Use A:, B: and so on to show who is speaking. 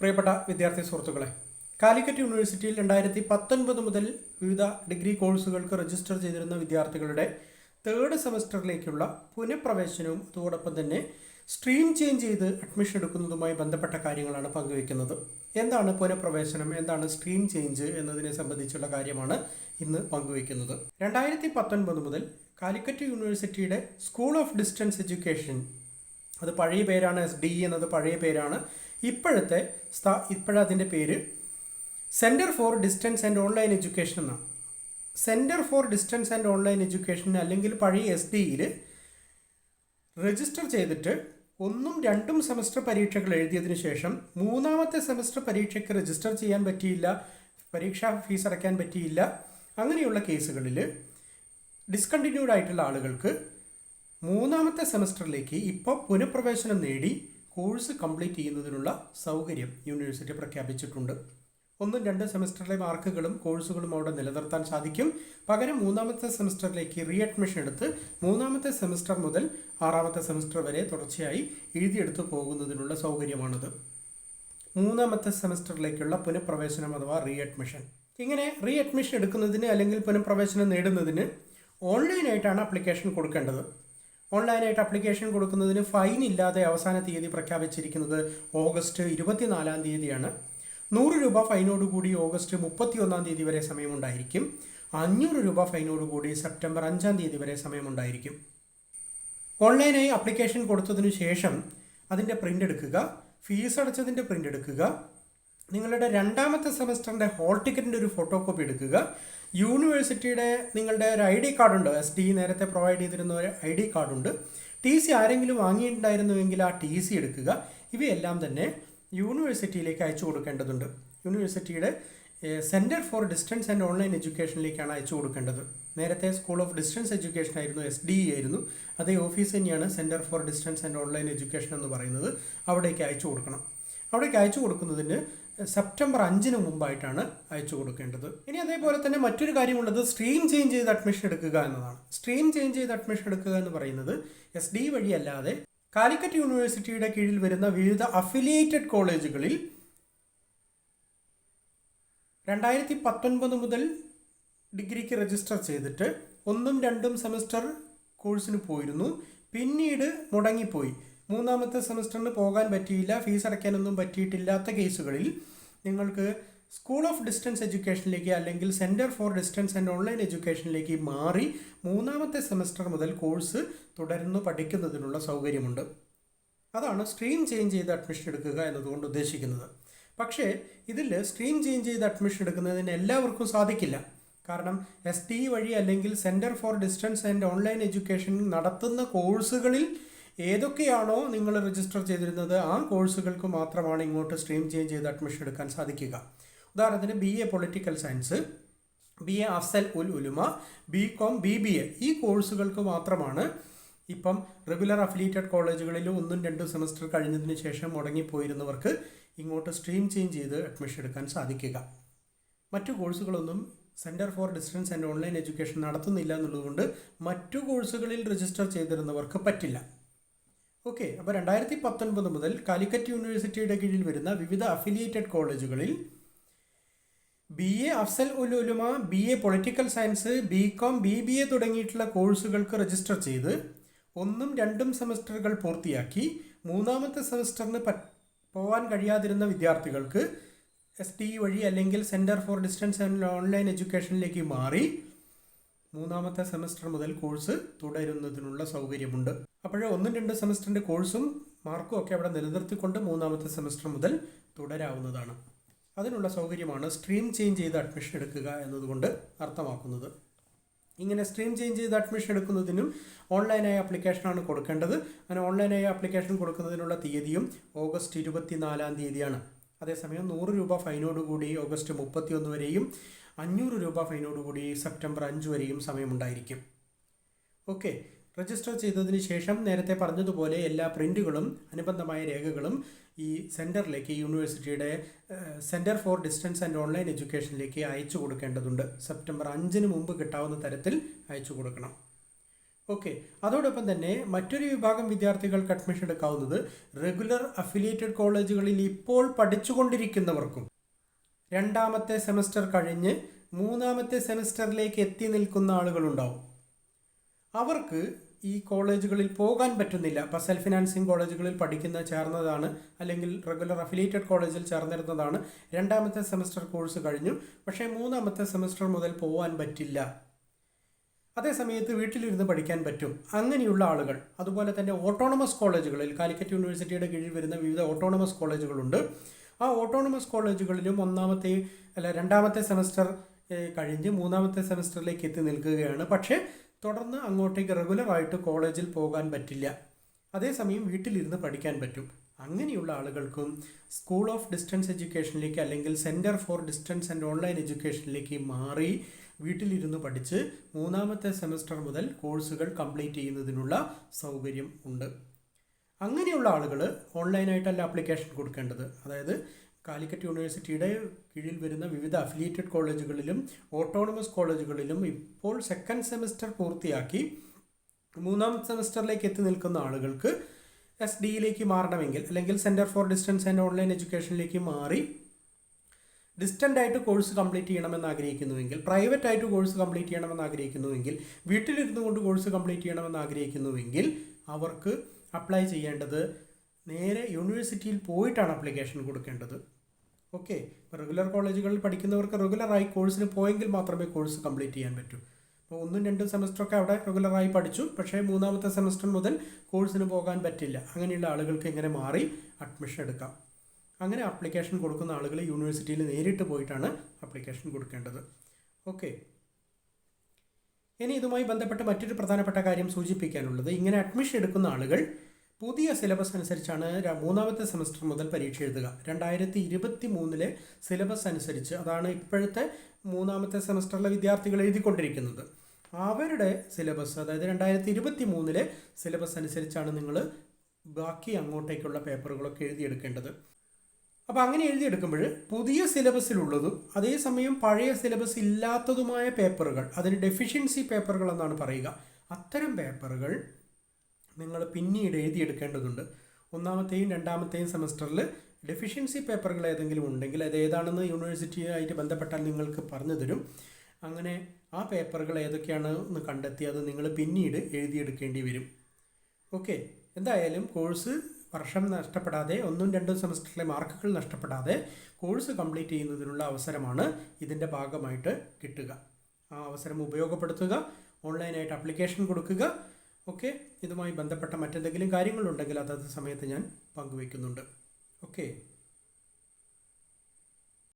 A: പ്രിയപ്പെട്ട വിദ്യാർത്ഥി സുഹൃത്തുക്കളെ കാലിക്കറ്റ് യൂണിവേഴ്സിറ്റിയിൽ രണ്ടായിരത്തി പത്തൊൻപത് മുതൽ വിവിധ ഡിഗ്രി കോഴ്സുകൾക്ക് രജിസ്റ്റർ ചെയ്തിരുന്ന വിദ്യാർത്ഥികളുടെ തേർഡ് സെമസ്റ്ററിലേക്കുള്ള പുനഃപ്രവേശനവും അതോടൊപ്പം തന്നെ സ്ട്രീം ചേഞ്ച് ചെയ്ത് അഡ്മിഷൻ എടുക്കുന്നതുമായി ബന്ധപ്പെട്ട കാര്യങ്ങളാണ് പങ്കുവയ്ക്കുന്നത്. എന്താണ് പുനഃപ്രവേശനം? എന്താണ് സ്ട്രീം ചേഞ്ച് എന്നതിനെ സംബന്ധിച്ചുള്ള കാര്യമാണ് ഇന്ന് പങ്കുവയ്ക്കുന്നത്. രണ്ടായിരത്തി പത്തൊൻപത് മുതൽ കാലിക്കറ്റ് യൂണിവേഴ്സിറ്റിയുടെ സ്കൂൾ ഓഫ് ഡിസ്റ്റൻസ് എഡ്യൂക്കേഷൻ അത് പഴയ പേരാണ് എസ് ഡി എന്നത് പഴയ പേരാണ്. ഇപ്പോഴത്തെ സ്ഥാ ഇപ്പോഴതിന്റെ പേര് centre for distance and online education എന്നാണ്. Centre for distance and online education അല്ലെങ്കിൽ പഴയ എസ് ഡിയിൽ രജിസ്റ്റർ ചെയ്തിട്ട് ഒന്നും രണ്ടും സെമസ്റ്റർ പരീക്ഷകൾ എഴുതിയതിന് ശേഷം മൂന്നാമത്തെ സെമസ്റ്റർ പരീക്ഷയ്ക്ക് രജിസ്റ്റർ ചെയ്യാൻ പറ്റിയില്ല പരീക്ഷാ ഫീസ് അടയ്ക്കാൻ പറ്റിയില്ല. അങ്ങനെയുള്ള കേസുകളിൽ ഡിസ്കണ്ടിന്യൂഡ് ആയിട്ടുള്ള ആളുകൾക്ക് മൂന്നാമത്തെ സെമസ്റ്ററിലേക്ക് ഇപ്പോൾ പുനഃപ്രവേശനം നേടി കോഴ്സ് കംപ്ലീറ്റ് ചെയ്യുന്നതിനുള്ള സൗകര്യം യൂണിവേഴ്സിറ്റി പ്രഖ്യാപിച്ചിട്ടുണ്ട്. ഒന്നും രണ്ട് സെമസ്റ്ററിലെ മാർക്കുകളും കോഴ്സുകളും അവിടെ നിലനിർത്താൻ സാധിക്കും. പകരം മൂന്നാമത്തെ സെമസ്റ്ററിലേക്ക് റീ അഡ്മിഷൻ എടുത്ത് മൂന്നാമത്തെ സെമസ്റ്റർ മുതൽ ആറാമത്തെ സെമസ്റ്റർ വരെ തുടർച്ചയായി എഴുതിയെടുത്ത് പോകുന്നതിനുള്ള സൗകര്യമാണിത്. മൂന്നാമത്തെ സെമസ്റ്ററിലേക്കുള്ള പുനഃപ്രവേശനം അഥവാ റീ അഡ്മിഷൻ ഇങ്ങനെ റീ അഡ്മിഷൻ എടുക്കുന്നതിന് അല്ലെങ്കിൽ പുനഃപ്രവേശനം നേടുന്നതിന് ഓൺലൈനായിട്ടാണ് അപ്ലിക്കേഷൻ കൊടുക്കേണ്ടത്. ഓൺലൈനായിട്ട് അപ്ലിക്കേഷൻ കൊടുക്കുന്നതിന് ഫൈൻ ഇല്ലാതെ അവസാന തീയതി പ്രഖ്യാപിച്ചിരിക്കുന്നത് ഓഗസ്റ്റ് ഇരുപത്തിനാലാം തീയതിയാണ്. നൂറ് രൂപ ഫൈനോടുകൂടി ഓഗസ്റ്റ് മുപ്പത്തിയൊന്നാം തീയതി വരെ സമയമുണ്ടായിരിക്കും. അഞ്ഞൂറ് രൂപ ഫൈനോടുകൂടി സെപ്റ്റംബർ അഞ്ചാം തീയതി വരെ സമയമുണ്ടായിരിക്കും. ഓൺലൈനായി അപ്ലിക്കേഷൻ കൊടുത്തതിനു ശേഷം അതിന്റെ പ്രിന്റ് എടുക്കുക ഫീസ് അടച്ചതിന്റെ പ്രിന്റ് എടുക്കുക നിങ്ങളുടെ രണ്ടാമത്തെ സെമസ്റ്ററിന്റെ ഹോൾ ടിക്കറ്റിന്റെ ഒരു ഫോട്ടോ കോപ്പി എടുക്കുക. യൂണിവേഴ്സിറ്റിയുടെ നിങ്ങളുടെ ഒരു ഐ ഡി കാർഡുണ്ട് എസ് ഡി നേരത്തെ പ്രൊവൈഡ് ചെയ്തിരുന്ന ഒരു ഐ ഡി കാർഡുണ്ട് ടി സി ആരെങ്കിലും വാങ്ങിയിട്ടുണ്ടായിരുന്നുവെങ്കിൽ ആ ടി സി എടുക്കുക. ഇവയെല്ലാം തന്നെ യൂണിവേഴ്സിറ്റിയിലേക്ക് അയച്ചു കൊടുക്കേണ്ടതുണ്ട്. യൂണിവേഴ്സിറ്റിയുടെ centre for distance and online എഡ്യൂക്കേഷനിലേക്കാണ് അയച്ചു കൊടുക്കേണ്ടത്. നേരത്തെ സ്കൂൾ ഓഫ് ഡിസ്റ്റൻസ് എഡ്യൂക്കേഷൻ ആയിരുന്നു എസ് ഡി ആയിരുന്നു. അതേ ഓഫീസ് തന്നെയാണ് centre for distance and online education എന്ന് പറയുന്നത്. അവിടേക്ക് അയച്ചു കൊടുക്കണം. അവിടേക്ക് അയച്ചു കൊടുക്കുന്നതിന് സെപ്റ്റംബർ അഞ്ചിന് മുമ്പായിട്ടാണ് അയച്ചു കൊടുക്കേണ്ടത്. ഇനി അതേപോലെ തന്നെ മറ്റൊരു കാര്യമുള്ളത് സ്ട്രീം ചേഞ്ച് ചെയ്ത് അഡ്മിഷൻ എടുക്കുക എന്നതാണ്. സ്ട്രീം ചേഞ്ച് ചെയ്ത് അഡ്മിഷൻ എടുക്കുക എന്ന് പറയുന്നത് എസ് ഡി വഴിയല്ലാതെ കാലിക്കറ്റ് യൂണിവേഴ്സിറ്റിയുടെ കീഴിൽ വരുന്ന വിവിധ അഫിലിയേറ്റഡ് കോളേജുകളിൽ രണ്ടായിരത്തി പത്തൊൻപത് മുതൽ ഡിഗ്രിക്ക് രജിസ്റ്റർ ചെയ്തിട്ട് ഒന്നും രണ്ടും സെമസ്റ്റർ കോഴ്സിന് പോയിരുന്നു. പിന്നീട് മുടങ്ങിപ്പോയി. മൂന്നാമത്തെ സെമസ്റ്ററിന് പോകാൻ പറ്റിയില്ല ഫീസ് അടയ്ക്കാനൊന്നും പറ്റിയിട്ടില്ലാത്ത കേസുകളിൽ നിങ്ങൾക്ക് സ്കൂൾ ഓഫ് ഡിസ്റ്റൻസ് എഡ്യൂക്കേഷനിലേക്ക് അല്ലെങ്കിൽ centre for distance and online എഡ്യൂക്കേഷനിലേക്ക് മാറി മൂന്നാമത്തെ സെമസ്റ്റർ മുതൽ കോഴ്സ് തുടർന്ന് പഠിക്കുന്നതിനുള്ള സൗകര്യമുണ്ട്. അതാണ് സ്ട്രീം ചേഞ്ച് ചെയ്ത് അഡ്മിഷൻ എടുക്കുക എന്നതുകൊണ്ട് ഉദ്ദേശിക്കുന്നത്. പക്ഷേ ഇതിൽ സ്ട്രീം ചേഞ്ച് ചെയ്ത് അഡ്മിഷൻ എടുക്കുന്നതിന് എല്ലാവർക്കും സാധിക്കില്ല. കാരണം എസ് ടി വഴി അല്ലെങ്കിൽ centre for distance and online education നടത്തുന്ന കോഴ്സുകളിൽ ഏതൊക്കെയാണോ നിങ്ങൾ രജിസ്റ്റർ ചെയ്തിരുന്നത് ആ കോഴ്സുകൾക്ക് മാത്രമാണ് ഇങ്ങോട്ട് സ്ട്രീം ചേഞ്ച് ചെയ്ത് അഡ്മിഷൻ എടുക്കാൻ സാധിക്കുക. ഉദാഹരണത്തിന് B A political science B A Afsal ഉൽ Ulama B com B B A ഈ കോഴ്സുകൾക്ക് മാത്രമാണ് ഇപ്പം റെഗുലർ അഫിലിയേറ്റഡ് കോളേജുകളിൽ ഒന്നും രണ്ടും സെമസ്റ്റർ കഴിഞ്ഞതിന് ശേഷം മുടങ്ങിപ്പോയിരുന്നവർക്ക് ഇങ്ങോട്ട് സ്ട്രീം ചേഞ്ച് ചെയ്ത് അഡ്മിഷൻ എടുക്കാൻ സാധിക്കുക. മറ്റു കോഴ്സുകളൊന്നും centre for distance and online education നടത്തുന്നില്ല എന്നുള്ളതുകൊണ്ട് മറ്റു കോഴ്സുകളിൽ രജിസ്റ്റർ ചെയ്തിരുന്നവർക്ക് പറ്റില്ല. ഓക്കെ അപ്പോൾ രണ്ടായിരത്തി പത്തൊൻപത് മുതൽ കാലിക്കറ്റ് യൂണിവേഴ്സിറ്റിയുടെ കീഴിൽ വരുന്ന വിവിധ അഫിലിയേറ്റഡ് കോളേജുകളിൽ ബി എ അഫ്സൽ ഉലുലുമ B A political science B com B B A തുടങ്ങിയിട്ടുള്ള കോഴ്സുകൾക്ക് രജിസ്റ്റർ ചെയ്ത് ഒന്നും രണ്ടും സെമസ്റ്ററുകൾ പൂർത്തിയാക്കി മൂന്നാമത്തെ സെമസ്റ്ററിന് പോകാൻ കഴിയാതിരുന്ന വിദ്യാർത്ഥികൾക്ക് എസ് ടി വഴി അല്ലെങ്കിൽ centre for distance and online എഡ്യൂക്കേഷനിലേക്ക് മാറി മൂന്നാമത്തെ സെമസ്റ്റർ മുതൽ കോഴ്സ് തുടരുന്നതിനുള്ള സൗകര്യമുണ്ട്. അപ്പോഴേ ഒന്നും രണ്ട് സെമസ്റ്ററിന്റെ കോഴ്സും മാർക്കും ഒക്കെ അവിടെ നിലനിർത്തിക്കൊണ്ട് മൂന്നാമത്തെ സെമസ്റ്റർ മുതൽ തുടരാവുന്നതാണ്. അതിനുള്ള സൗകര്യമാണ് സ്ട്രീം ചേഞ്ച് ചെയ്ത് അഡ്മിഷൻ എടുക്കുക എന്നതുകൊണ്ട് അർത്ഥമാക്കുന്നത്. ഇങ്ങനെ സ്ട്രീം ചേഞ്ച് ചെയ്ത് അഡ്മിഷൻ എടുക്കുന്നതിനും ഓൺലൈനായ ആപ്ലിക്കേഷനാണ് കൊടുക്കേണ്ടത്. അങ്ങനെ ഓൺലൈനായ ആപ്ലിക്കേഷൻ കൊടുക്കുന്നതിനുള്ള തീയതിയും ഓഗസ്റ്റ് ഇരുപത്തി നാലാം തീയതിയാണ്. അതേസമയം നൂറ് രൂപ ഫൈനോടുകൂടി ഓഗസ്റ്റ് മുപ്പത്തിയൊന്ന് വരെയും അഞ്ഞൂറ് രൂപ ഫൈനോടുകൂടി സെപ്റ്റംബർ അഞ്ച് വരെയും സമയമുണ്ടായിരിക്കും. ഓക്കെ രജിസ്റ്റർ ചെയ്തതിന് ശേഷം നേരത്തെ പറഞ്ഞതുപോലെ എല്ലാ പ്രിന്റുകളും അനുബന്ധമായ രേഖകളും ഈ സെന്ററിലേക്ക് യൂണിവേഴ്സിറ്റിയുടെ centre for distance and online എഡ്യൂക്കേഷനിലേക്ക് അയച്ചു കൊടുക്കേണ്ടതുണ്ട്. സെപ്റ്റംബർ അഞ്ചിന് മുമ്പ് കിട്ടാവുന്ന തരത്തിൽ അയച്ചു കൊടുക്കണം. ഓക്കെ അതോടൊപ്പം തന്നെ മറ്റൊരു വിഭാഗം വിദ്യാർത്ഥികൾക്ക് അഡ്മിഷൻ എടുക്കാവുന്നത് റെഗുലർ അഫിലിയേറ്റഡ് കോളേജുകളിൽ ഇപ്പോൾ പഠിച്ചുകൊണ്ടിരിക്കുന്നവർക്കും. രണ്ടാമത്തെ സെമസ്റ്റർ കഴിഞ്ഞ് മൂന്നാമത്തെ സെമസ്റ്ററിലേക്ക് എത്തി നിൽക്കുന്ന ആളുകളുണ്ടാവും. അവർക്ക് ഈ കോളേജുകളിൽ പോകാൻ പറ്റുന്നില്ല. ഇപ്പോൾ സെൽഫ് ഫിനാൻസിങ് കോളേജുകളിൽ പഠിക്കുന്ന ചേർന്നതാണ് അല്ലെങ്കിൽ റെഗുലർ അഫിലിയേറ്റഡ് കോളേജിൽ ചേർന്നിരുന്നതാണ്. രണ്ടാമത്തെ സെമസ്റ്റർ കോഴ്സ് കഴിഞ്ഞു. പക്ഷേ മൂന്നാമത്തെ സെമസ്റ്റർ മുതൽ പോകാൻ പറ്റില്ല. അതേ സമയത്ത് വീട്ടിലിരുന്ന് പഠിക്കാൻ പറ്റും. അങ്ങനെയുള്ള ആളുകൾ അതുപോലെ തന്നെ ഓട്ടോണമസ് കോളേജുകളിൽ കാലിക്കറ്റ് യൂണിവേഴ്സിറ്റിയുടെ കീഴിൽ വരുന്ന വിവിധ ഓട്ടോണമസ് കോളേജുകളുണ്ട് ആ ഓട്ടോണമസ് കോളേജുകളിലും ഒന്നാമത്തെ അല്ല രണ്ടാമത്തെ സെമസ്റ്റർ കഴിഞ്ഞ് മൂന്നാമത്തെ സെമസ്റ്ററിലേക്ക് എത്തി നിൽക്കുകയാണ്. പക്ഷേ തുടർന്ന് അങ്ങോട്ടേക്ക് റെഗുലറായിട്ട് കോളേജിൽ പോകാൻ പറ്റില്ല. അതേസമയം വീട്ടിലിരുന്ന് പഠിക്കാൻ പറ്റും. അങ്ങനെയുള്ള ആളുകൾക്കും സ്കൂൾ ഓഫ് ഡിസ്റ്റൻസ് എഡ്യൂക്കേഷനിലേക്ക് അല്ലെങ്കിൽ centre for distance and online എഡ്യൂക്കേഷനിലേക്ക് മാറി വീട്ടിലിരുന്ന് പഠിച്ച് മൂന്നാമത്തെ സെമസ്റ്റർ മുതൽ കോഴ്സുകൾ കംപ്ലീറ്റ് ചെയ്യുന്നതിനുള്ള സൗകര്യം ഉണ്ട്. അങ്ങനെയുള്ള ആളുകൾ ഓൺലൈനായിട്ടല്ല ആപ്ലിക്കേഷൻ കൊടുക്കേണ്ടത്. അതായത് കാലിക്കറ്റ് യൂണിവേഴ്സിറ്റിയുടെ കീഴിൽ വരുന്ന വിവിധ അഫിലിയേറ്റഡ് കോളേജുകളിലും ഓട്ടോണമസ് കോളേജുകളിലും ഇപ്പോൾ സെക്കൻഡ് സെമസ്റ്റർ പൂർത്തിയാക്കി മൂന്നാം സെമസ്റ്ററിലേക്ക് എത്തി നിൽക്കുന്ന ആളുകൾക്ക് എസ് ഡിയിലേക്ക് മാറണമെങ്കിൽ അല്ലെങ്കിൽ centre for distance and online എഡ്യൂക്കേഷനിലേക്ക് മാറി ഡിസ്റ്റന്റ് ആയിട്ട് കോഴ്സ് കംപ്ലീറ്റ് ചെയ്യണമെന്ന് ആഗ്രഹിക്കുന്നുവെങ്കിൽ പ്രൈവറ്റ് ആയിട്ട് കോഴ്സ് കംപ്ലീറ്റ് ചെയ്യണമെന്ന് ആഗ്രഹിക്കുന്നുവെങ്കിൽ വീട്ടിലിരുന്നു കൊണ്ട് കോഴ്സ് കംപ്ലീറ്റ് ചെയ്യണമെന്ന് ആഗ്രഹിക്കുന്നുവെങ്കിൽ അവർക്ക് അപ്ലൈ ചെയ്യേണ്ടത് നേരെ യൂണിവേഴ്സിറ്റിയിൽ പോയിട്ടാണ് അപ്ലിക്കേഷൻ കൊടുക്കേണ്ടത്. ഓക്കെ റെഗുലർ കോളേജുകളിൽ പഠിക്കുന്നവർക്ക് റെഗുലറായി കോഴ്സിന് പോയെങ്കിൽ മാത്രമേ കോഴ്സ് കംപ്ലീറ്റ് ചെയ്യാൻ പറ്റൂ. ഒന്നും രണ്ടും സെമസ്റ്ററൊക്കെ അവിടെ റെഗുലറായി പഠിച്ചു. പക്ഷേ മൂന്നാമത്തെ സെമസ്റ്റർ മുതൽ കോഴ്സിന് പോകാൻ പറ്റില്ല. അങ്ങനെയുള്ള ആളുകൾക്ക് ഇങ്ങനെ മാറി അഡ്മിഷൻ എടുക്കാം. അങ്ങനെ അപ്ലിക്കേഷൻ കൊടുക്കുന്ന ആളുകൾ യൂണിവേഴ്സിറ്റിയിൽ നേരിട്ട് പോയിട്ടാണ് അപ്ലിക്കേഷൻ കൊടുക്കേണ്ടത്. ഓക്കെ ഇനി ഇതുമായി ബന്ധപ്പെട്ട് മറ്റൊരു പ്രധാനപ്പെട്ട കാര്യം സൂചിപ്പിക്കാനുള്ളത്. ഇങ്ങനെ അഡ്മിഷൻ എടുക്കുന്ന ആളുകൾ പുതിയ സിലബസ് അനുസരിച്ചാണ് മൂന്നാമത്തെ സെമസ്റ്റർ മുതൽ പരീക്ഷ എഴുതുക. രണ്ടായിരത്തി ഇരുപത്തി മൂന്നിലെ സിലബസ് അനുസരിച്ച് അതാണ് ഇപ്പോഴത്തെ മൂന്നാമത്തെ സെമസ്റ്ററിലെ വിദ്യാർത്ഥികൾ എഴുതിക്കൊണ്ടിരിക്കുന്നത്. അവരുടെ സിലബസ് അതായത് രണ്ടായിരത്തി ഇരുപത്തി മൂന്നിലെ സിലബസ് അനുസരിച്ചാണ് നിങ്ങൾ ബാക്കി അങ്ങോട്ടേക്കുള്ള പേപ്പറുകളൊക്കെ എഴുതിയെടുക്കേണ്ടത്. അപ്പോൾ അങ്ങനെ എഴുതിയെടുക്കുമ്പോൾ പുതിയ സിലബസിലുള്ളതും അതേസമയം പഴയ സിലബസ് ഇല്ലാത്തതുമായ പേപ്പറുകൾ അതിന് ഡെഫിഷ്യൻസി പേപ്പറുകൾ എന്നാണ് പറയുക അത്തരം പേപ്പറുകൾ നിങ്ങൾ പിന്നീട് എഴുതിയെടുക്കേണ്ടതുണ്ട്. ഒന്നാമത്തെയും രണ്ടാമത്തെയും സെമസ്റ്ററിൽ ഡെഫിഷ്യൻസി പേപ്പറുകൾ ഏതെങ്കിലും ഉണ്ടെങ്കിൽ അത് ഏതാണെന്ന് യൂണിവേഴ്സിറ്റിയായിട്ട് ബന്ധപ്പെട്ടാൽ നിങ്ങൾക്ക് പറഞ്ഞു തരും. അങ്ങനെ ആ പേപ്പറുകൾ ഏതൊക്കെയാണ് എന്ന് കണ്ടെത്തി അത് നിങ്ങൾ പിന്നീട് എഴുതിയെടുക്കേണ്ടി വരും. ഓക്കെ. എന്തായാലും കോഴ്സ് വർഷം നഷ്ടപ്പെടാതെ ഒന്നും രണ്ടും സെമസ്റ്ററിലെ മാർക്കുകൾ നഷ്ടപ്പെടാതെ കോഴ്സ് കംപ്ലീറ്റ് ചെയ്യുന്നതിനുള്ള അവസരമാണ് ഇതിന്റെ ഭാഗമായിട്ട് കിട്ടുക. ആ അവസരം ഉപയോഗപ്പെടുത്തുക ഓൺലൈനായിട്ട് അപ്ലിക്കേഷൻ കൊടുക്കുക. ഓക്കെ. ഇതുമായി ബന്ധപ്പെട്ട മറ്റെന്തെങ്കിലും കാര്യങ്ങളുണ്ടെങ്കിൽ അതത് സമയത്ത് ഞാൻ പങ്കുവയ്ക്കുന്നുണ്ട്. ഓക്കെ.